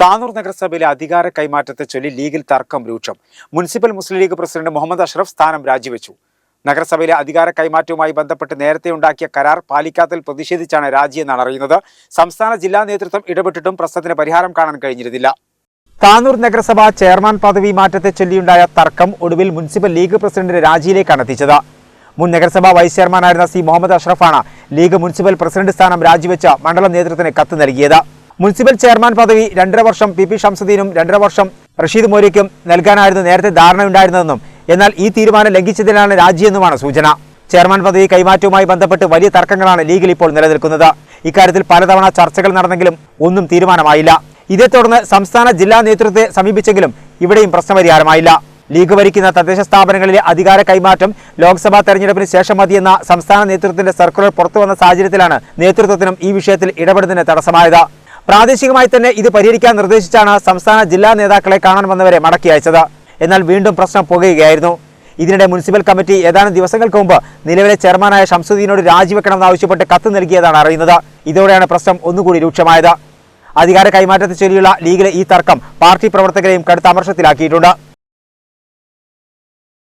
താനൂർ നഗരസഭയിലെ അധികാര കൈമാറ്റത്തെ ചൊല്ലി ലീഗിൽ തർക്കം രൂക്ഷം. മുനിസിപ്പൽ മുസ്ലിം ലീഗ് പ്രസിഡന്റ് മുഹമ്മദ് അഷ്റഫ് സ്ഥാനം രാജിവെച്ചു. നഗരസഭയിലെ അധികാര കൈമാറ്റവുമായി ബന്ധപ്പെട്ട് നേരത്തെ ഉണ്ടാക്കിയ കരാർ പാലിക്കാത്തതിൽ പ്രതിഷേധിച്ചാണ് രാജിയെന്നാണ് അറിയുന്നത്. സംസ്ഥാന ജില്ലാ നേതൃത്വം ഇടപെട്ടിട്ടും പ്രശ്നത്തിന് പരിഹാരം കാണാൻ കഴിഞ്ഞിരുന്നില്ല. താനൂർ നഗരസഭ ചെയർമാൻ പദവി മാറ്റത്തെ ചൊല്ലിയുണ്ടായ തർക്കം ഒടുവിൽ മുനിസിപ്പൽ ലീഗ് പ്രസിഡന്റിന്റെ രാജിയിലേക്കാണ് എത്തിച്ചത് മുൻ നഗരസഭാ വൈസ് ചെയർമാനായിരുന്ന സി മുഹമ്മദ് അഷ്റഫാണ് ലീഗ് മുനിസിപ്പൽ പ്രസിഡന്റ് സ്ഥാനം രാജിവെച്ച മണ്ഡലം നേതൃത്വത്തിന് കത്ത് നൽകിയത്. മുനിസിപ്പൽ ചെയർമാൻ പദവി രണ്ടര വർഷം പി പി ഷംസുദ്ദീനും രണ്ടര വർഷം റഷീദ് മോരിക്കും നൽകാനായിരുന്നു നേരത്തെ ധാരണയുണ്ടായിരുന്നതെന്നും എന്നാൽ ഈ തീരുമാനം ലംഘിച്ചതിനാണ് രാജിയെന്നുമാണ് സൂചന. ചെയർമാൻ പദവി കൈമാറ്റവുമായി ബന്ധപ്പെട്ട് വലിയ തർക്കങ്ങളാണ് ലീഗിൽ ഇപ്പോൾ നിലനിൽക്കുന്നത്. ഇക്കാര്യത്തിൽ പലതവണ ചർച്ചകൾ നടന്നെങ്കിലും ഒന്നും തീരുമാനമായില്ല. ഇതേ തുടർന്ന് സംസ്ഥാന ജില്ലാ നേതൃത്വത്തെ സമീപിച്ചെങ്കിലും ഇവിടെയും പ്രശ്നപരിഹാരമായില്ല. ലീഗ് ഭരിക്കുന്ന തദ്ദേശ സ്ഥാപനങ്ങളിലെ അധികാര കൈമാറ്റം ലോക്സഭാ തെരഞ്ഞെടുപ്പിന് ശേഷം മതിയെന്ന സംസ്ഥാന നേതൃത്വത്തിന്റെ സർക്കുലർ പുറത്തുവന്ന സാഹചര്യത്തിലാണ് നേതൃത്വത്തിനും ഈ വിഷയത്തിൽ ഇടപെടുന്നതിന് തടസ്സമായത്. പ്രാദേശികമായി തന്നെ ഇത് പരിഹരിക്കാൻ നിർദ്ദേശിച്ചാണ് സംസ്ഥാന ജില്ലാ നേതാക്കളെ കാണാൻ വന്നവരെ മടക്കി അയച്ചത്. എന്നാൽ വീണ്ടും പ്രശ്നം പോകുകയായിരുന്നു ഇതിനിടെ മുനിസിപ്പൽ കമ്മിറ്റി ഏതാനും ദിവസങ്ങൾക്ക് മുമ്പ് നിലവിലെ ചെയർമാനായ ഷംസുദ്ദീനോട് രാജിവെക്കണമെന്നാവശ്യപ്പെട്ട് കത്ത് നൽകിയതാണ് അറിയുന്നത്. ഇതോടെയാണ് പ്രശ്നം ഒന്നുകൂടി രൂക്ഷമായത്. അധികാര കൈമാറ്റത്തെ ചൊല്ലിയുള്ള ലീഗിലെ ഈ തർക്കം പാർട്ടി പ്രവർത്തകരെയും കടുത്ത അമർഷത്തിലാക്കിയിട്ടുണ്ട്.